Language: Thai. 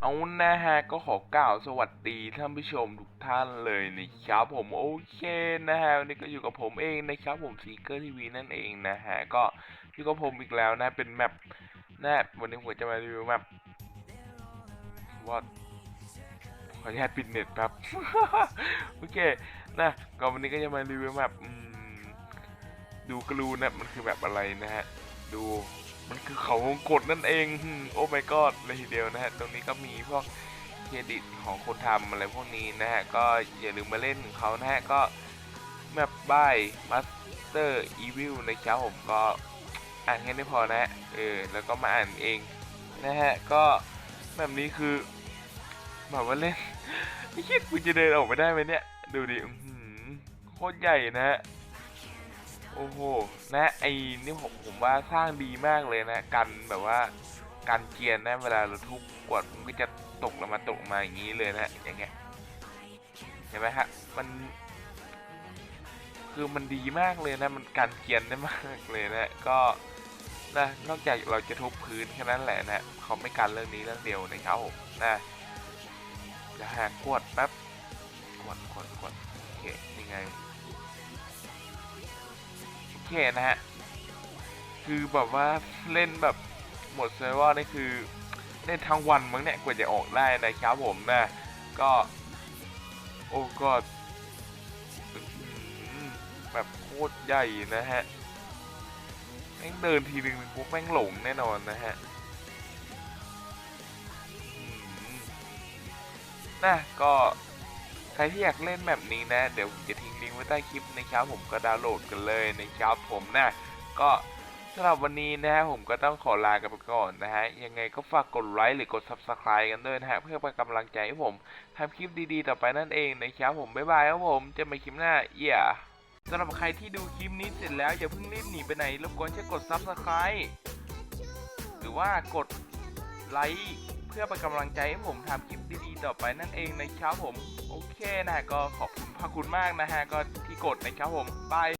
เอานะฮะก็ขอกล่าวสวัสดีท่านผู้ชมทุกท่านเลยนะครับผมโอเคนะฮะวันนี้ก็อยู่กับผมเองนะครับผมซีเกอร์ทีวีนั่นเองนะฮะก็อยู่กับผมอีกแล้วนะเป็นแมปนะวันนี้ผมจะมารีวิวแมปว่า ออนุญาตปิดเน็ตครับ โอเค นะก็วันนี้ก็จะมารีวิวแมปอืมดูกรูนะมันคือแบบอะไรนะฮะ ดูมันคือเขาวงกดนั่นเองอืมโอ้ my god เลยทีเดียวนะฮะ ตรงนี้ก็มีพวกเครดิตของคนทำอะไรพวกนี้นะฮะ ก็อย่าลืมมาเล่นของเขานะฮะ ก็แมปบายมาสเตอร์อีวิลนะครับผมก็อ่านแค่นี้พอนะฮะ เออ แล้วก็มาอ่านเองนะฮะ ก็แบบนี้คือ แบบว่าเล่นไม่คิดกูจะเดินออกไปได้ไหมเนี่ย ดูดิอื้อหือโคตรใหญ่นะฮะโอ้โห นะไอ้นี่ผมผมว่าสร้างดีมากเลยนะ กันแบบว่าการเกียร์นะ เวลาเราทุบกดมันก็จะตกลงมาตกมาอย่างนี้เลยนะ อย่างเงี้ย เห็นไหมฮะ มัน คือมันดีมากเลยนะ มันการเกียร์ได้มากเลยนะ ก็นะ นอกจากเราจะทุบพื้นแค่นั้นแหละนะ เขาไม่กันเรื่องนี้เรื่องเดียวนะครับผมนะ เดี๋ยวหากดแป๊บกดกดกดโอเคยังไงโอเคนะฮะคือแบบว่าเล่นแบบหมดเซิร์ฟเวอร์นี่คือเล่นทั้งวันมั้งเนี่ยกว่าจะออกได้นะครับผมนะก็ โอ้ก็อื้อหือแบบโคตรใหญ่นะฮะแม่งเดินทีนึงพวกแม่งหลงแน่นอนนะฮะ นะก็ใครที่อยากเล่นแบบนี้นะ เดี๋ยวผมจะทิ้งลิงก์ไว้ใต้คลิปนะครับผมก็ดาวน์โหลดกันเลยนะครับผมนะก็สำหรับวันนี้นะฮะผมก็ต้องขอลากันไปก่อนนะฮะ ยังไงก็ฝากกดไลค์หรือกด Subscribe กันด้วยนะฮะ เพื่อเป็นกำลังใจให้ผมทำคลิปดีๆ ต่อไปนั่นเองนะครับผม บ๊ายบายครับผมเจอกันใหม่คลิปหน้าเอี่ยสำหรับใครที่ดูคลิปนี้เสร็จแล้ว อย่าเพิ่งรีบหนีไปไหนรบกวนช่วยกด Subscribe หรือว่ากดไลค์ พื่อเป็นกำลังใจให้ผมทำคลิปดีๆต่อไปนั่นเองนะครับผม โอเคนะฮะก็ขอบคุณพระคุณมากนะฮะก็ที่กดนะครับผมบาย